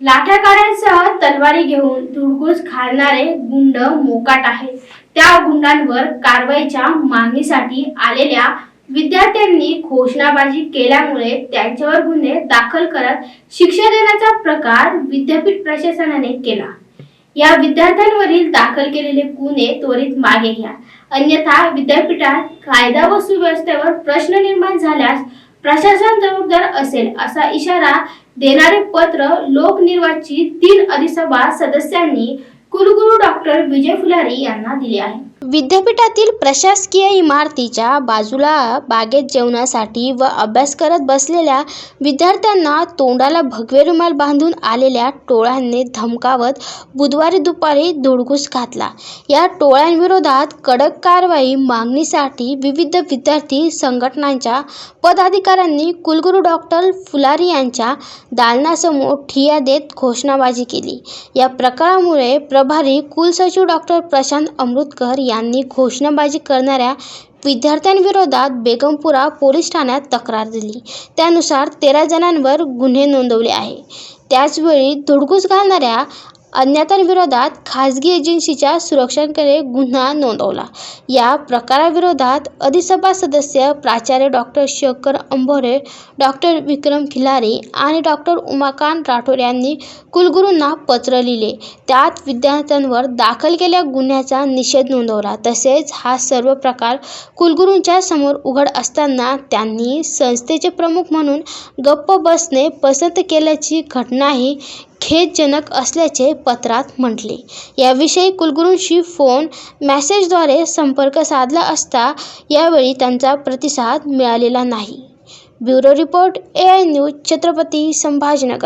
लाठ्याकाड्यांसह तलवारी घेऊन धुडगूस घालणारे गुंड मोकाट आहेत. त्या गुंडांवर कारवाईच्या मागणीसाठी आलेल्या विद्यार्थ्यांनी घोषणाबाजी केल्यामुळे त्यांच्यावर गुन्हे दाखल करत शिक्षा देण्याचा प्रकार विद्यापीठ प्रशासनाने केला. या विद्यार्थ्यांवरील दाखल केलेले गुन्हे त्वरित मागे घ्या. अन्यथा विद्यापीठात कायदा व सुव्यवस्थेवर प्रश्न निर्माण झाल्यास प्रशासन जबाबदार असेल असा इशारा देणारे पत्र लोकनिर्वाचित तीन अधिसभा सदस्यांनी कुलगुरू डॉक्टर विजय फुलारी यांना दिले आहे. विद्यापीठातील प्रशासकीय इमारतीच्या बाजूला बागेत जेवणासाठी व अभ्यास करत बसलेल्या विद्यार्थ्यांना तोंडाला भगवे रुमाल बांधून आलेल्या टोळ्यांनी धमकावत बुधवारी दुपारी धुडगूस घातला. या टोळ्यांविरोधात कडक कारवाई मागणीसाठी विविध विद्यार्थी संघटनांच्या पदाधिकाऱ्यांनी कुलगुरू डॉक्टर फुलारी यांच्या दालनासमोर ठिया देत घोषणाबाजी केली. या प्रकारामुळे प्रभारी कुल कुलसचिव डॉक्टर प्रशांत अमृतकर यांनी घोषणाबाजी करणाऱ्या विद्यार्थ्यांविरोधात बेगमपुरा पोलीस ठाण्यात तक्रार दिली. त्यानुसार तेरा जणांवर गुन्हे नोंदवले आहे. त्याचवेळी धुडगूस घालणाऱ्या अज्ञातांविरोधात खाजगी एजन्सीच्या सुरक्षांकडे गुन्हा नोंदवला. या प्रकाराविरोधात अधिसभा सदस्य प्राचार्य डॉक्टर शंकर अंभोरे डॉक्टर विक्रम खिलारी आणि डॉक्टर उमाकांत राठोड यांनी कुलगुरूंना पत्र लिहिले. त्यात विद्यार्थ्यांवर दाखल केलेल्या गुन्ह्याचा निषेध नोंदवला. तसेच हा सर्व प्रकार कुलगुरूंच्या समोर उघड असताना त्यांनी संस्थेचे प्रमुख म्हणून गप्प बसणे पसंत केल्याची घटनाही खेदजनक असल्याचे पत्रात म्हटले. याविषयी कुलगुरूंशी फोन मॅसेजद्वारे संपर्क साधला असता यावेळी त्यांचा प्रतिसाद मिळालेला नाही. Bureau report A I news Chhatrapati Sambhajinagar.